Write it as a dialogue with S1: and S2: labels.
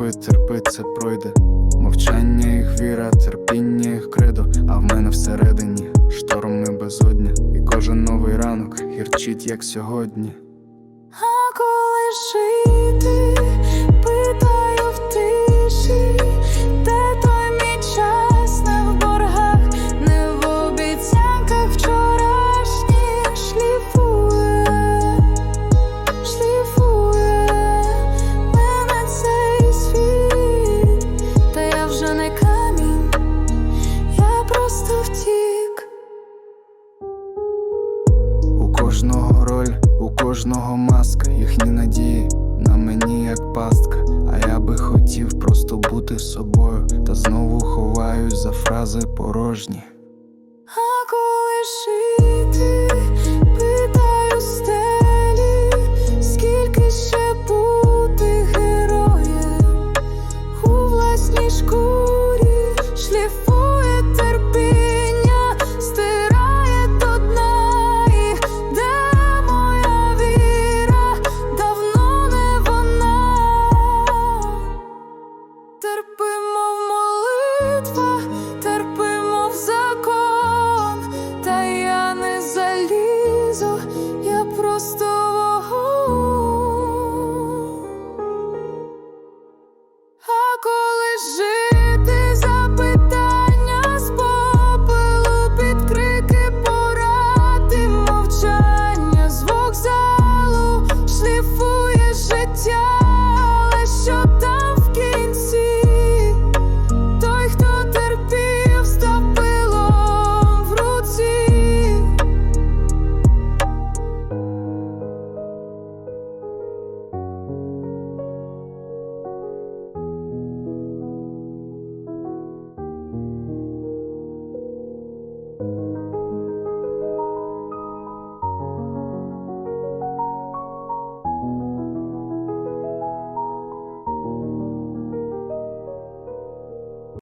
S1: терпи, терпи, це пройде. Мовчання їх віра, терпіння їх кредо, а в мене всередині шторм і безодня. І кожен новий ранок гірчить, як сьогодні.
S2: А коли жити, мене камінь, я просто втік.
S1: У кожного роль, у кожного маска, їхні надії на мені, як пастка. А я би хотів просто бути собою, та знову ховаюсь за фрази порожні.
S2: А коли шліфує терпіння, стирає до дна. Де моя віра? Давно не вона.